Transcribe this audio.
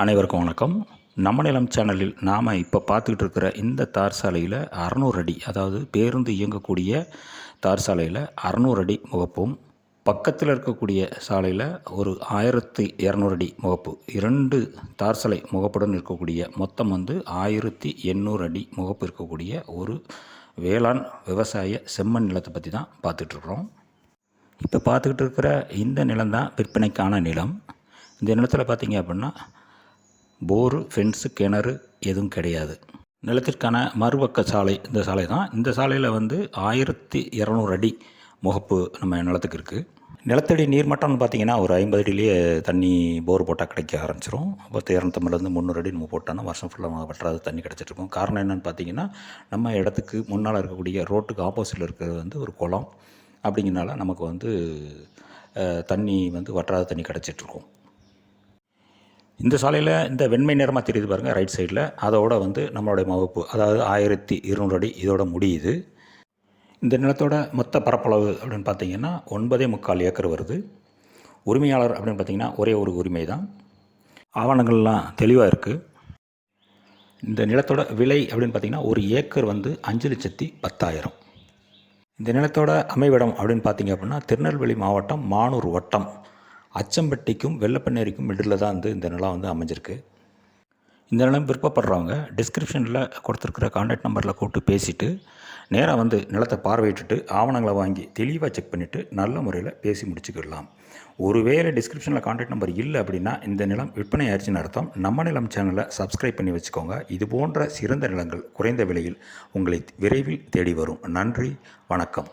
அனைவருக்கும் வணக்கம். நம்ம நிலம் சேனலில் நாம் இப்போ பார்த்துக்கிட்டு இருக்கிற இந்த தார் சாலையில் அறநூறு அடி அதாவது பேருந்து இயங்கக்கூடிய தார் சாலையில் அறநூறு அடி முகப்பும் பக்கத்தில் இருக்கக்கூடிய சாலையில் ஒரு ஆயிரத்தி இரநூறு அடி முகப்பு. இரண்டு தார் சாலை முகப்புடன் இருக்கக்கூடிய மொத்தம் வந்து ஆயிரத்தி எண்ணூறு அடி முகப்பு இருக்கக்கூடிய ஒரு வேளாண் விவசாய செம்மண் நிலத்தை பற்றி தான் பார்த்துட்ருக்குறோம் இப்போ பார்த்துக்கிட்டு இருக்கிற இந்த நிலம் தான் விற்பனைக்கான நிலம். இந்த நிலத்தில் பார்த்தீங்க அப்படின்னா போரு ஃபென்ஸு கிணறு எதுவும் கிடையாது. நிலத்திற்கான மறுபக்க சாலை இந்த சாலை தான். இந்த சாலையில் வந்து ஆயிரத்தி இரநூறு அடி முகப்பு நம்ம நிலத்துக்கு இருக்குது நிலத்தடி நீர்மட்டம்னு பார்த்தீங்கன்னா ஒரு ஐம்பது அடியிலேயே தண்ணி போர் போட்டால் கிடைக்க ஆரம்பிச்சிரும். பத்து இரநூத்தம்பதுலேருந்து முந்நூறு அடி நம்ம போட்டோன்னா வருஷம் ஃபுல்லாக வற்றாத தண்ணி கிடச்சிட்ருக்கும் காரணம் என்னென்னு பார்த்தீங்கன்னா நம்ம இடத்துக்கு முன்னால் இருக்கக்கூடிய ரோட்டுக்கு ஆப்போசிட்டில் இருக்கிறது வந்து ஒரு குளம். அப்படிங்கிறனால நமக்கு வந்து தண்ணி வந்து வற்றாத தண்ணி கிடச்சிட்ருக்கும் இந்த சாலையில் இந்த வெண்மை நிறமாக தெரியுது பாருங்கள் ரைட் சைடில் அதோட வந்து நம்மளுடைய வகுப்பு அதாவது ஆயிரத்தி இருநூறு அடி இதோட முடியுது. இந்த நிலத்தோட மொத்த பரப்பளவு அப்படின்னு பார்த்தீங்கன்னா ஒன்பதே முக்கால் ஏக்கர் வருது. உரிமையாளர் அப்படின்னு பார்த்தீங்கன்னா ஒரே ஒரு உரிமை தான். ஆவணங்கள்லாம் தெளிவாக இருக்குது இந்த நிலத்தோட விலை அப்படின்னு பார்த்தீங்கன்னா ஒரு ஏக்கர் வந்து அஞ்சு லட்சத்தி பத்தாயிரம். இந்த நிலத்தோட அமைவிடம் அப்படின்னு பார்த்தீங்க அப்படின்னா திருநெல்வேலி மாவட்டம் மானூர் வட்டம். அச்சம்பட்டிக்கும் வெள்ளப்பண்ணேரிக்கும் மிடில் தான் வந்து இந்த நிலம் வந்து அமைஞ்சிருக்கு. இந்த நிலம் விருப்பப்படுறவங்க டிஸ்கிரிப்ஷனில் கொடுத்துருக்குற கான்டாக்ட் நம்பரில் கூப்பிட்டு பேசிவிட்டு நேராக வந்து நிலத்தை பார்வையிட்டுட்டு ஆவணங்களை வாங்கி தெளிவாக செக் பண்ணிவிட்டு நல்ல முறையில் பேசி முடிச்சுக்கிடலாம். ஒருவேளை டிஸ்கிரிப்ஷனில் கான்டாக்ட் நம்பர் இல்லை அப்படின்னா இந்த நிலம் விற்பனை ஆயிடுச்சுன்னு அர்த்தம். நம்ம நிலம் சேனலை சப்ஸ்கிரைப் பண்ணி வச்சுக்கோங்க. இது போன்ற சிறந்த நிலங்கள் குறைந்த விலையில் உங்களை விரைவில் தேடி வரும். நன்றி வணக்கம்.